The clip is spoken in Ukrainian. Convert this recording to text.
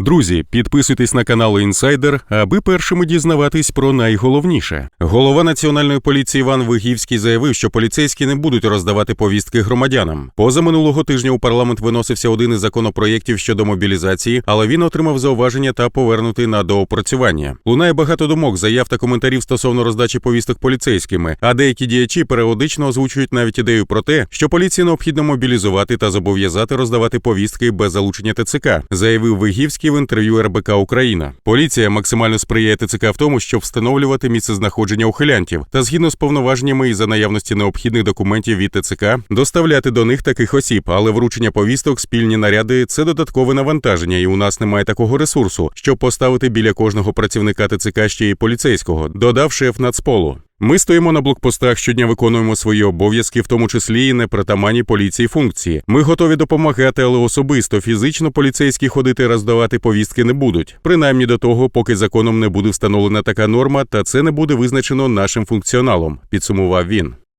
Друзі, підписуйтесь на канал Інсайдер, аби першими дізнаватись про найголовніше. Голова національної поліції Іван Вигівський заявив, що поліцейські не будуть роздавати повістки громадянам. Поза минулого тижня у парламент виносився один із законопроєктів щодо мобілізації, але він отримав зауваження та повернутий на доопрацювання. Лунає багато думок, заяв та коментарів стосовно роздачі повісток поліцейськими. А деякі діячі періодично озвучують навіть ідею про те, що поліції необхідно мобілізувати та зобов'язати роздавати повістки без залучення ТЦК, заявив Вигівський в інтерв'ю РБК Україна. Поліція максимально сприяє ТЦК в тому, щоб встановлювати місце знаходження ухилянтів та згідно з повноваженнями і за наявності необхідних документів від ТЦК доставляти до них таких осіб, але вручення повісток, спільні наряди це додаткове навантаження, і у нас немає такого ресурсу, щоб поставити біля кожного працівника ТЦК ще й поліцейського, додав шеф Нацполу. Ми стоїмо на блокпостах щодня виконуємо свої обов'язки, в тому числі і непритаманні поліції функції. Ми готові допомагати, але особисто фізично поліцейські ходити роздавати повістки не будуть. Принаймні до того, поки законом не буде встановлена така норма, та це не буде визначено нашим функціоналом. Підсумував він.